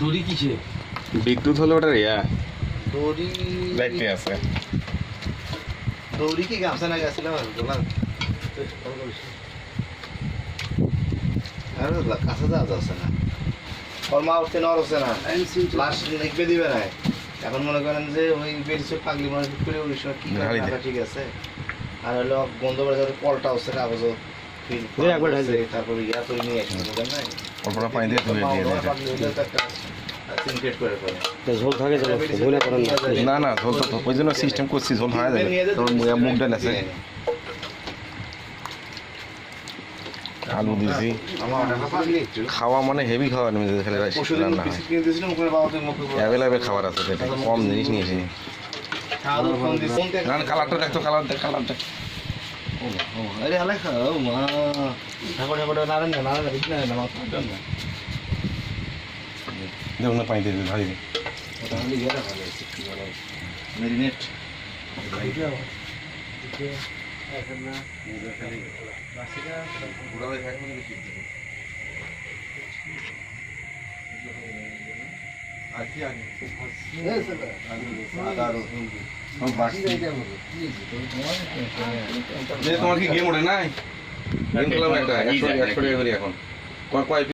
দড়ি কিসে? বিদ্যুৎ হলো ওটা ইয়া দড়ি লাইটে আছে। দড়ি কি গামছা না? গেছিলাম আর বললাম আরে কাছে যাওয়া যাচ্ছে না। ওর মা উঠতে হচ্ছে না। লাশ লিখবে দিবে না। এখন মনে করেন যে ওই বেরিয়েছে পাগলি মানুষ করে ওই সময় কি। টাকা ঠিক আছে? আর হলো বন্ধ করে যাতে কলটা হচ্ছে কাগজ ফিল দে, একবার ঢালি দে। তারপরে ইয়া তৈরি নিয়ে আসবে না অল্পটা পানি দিয়ে ঝোল থাকে যেন করেন না না না ঝোল তো ওই জন্য সিস্টেম করছি ঝোল হয় যাবে তোর মুখ- মুখ ডাল আছে আলু একটু খাওয়া মানে হেভি খাওয়া নেমে খেলে রান্না হয় অ্যাভেলেবেল খাবার আছে সেটা কম জিনিস নিয়েছি ফোন না কালারটা দেখতো কালার দেখ কালার দেখ আরে খাও মা ঠাকুর ঠাকুর নারায়ণ না নারায়ণ বিষ্ণু না না দেখুন পানি দিয়ে দিই ঢালি দিই ওটা হলে ইয়ারা ভালো আছে কি বলে মেরিনেট তোমার কি গেম ওঠে নাই? গেম খেলাম একটা একশো একশো টাকা করি এখন। কয়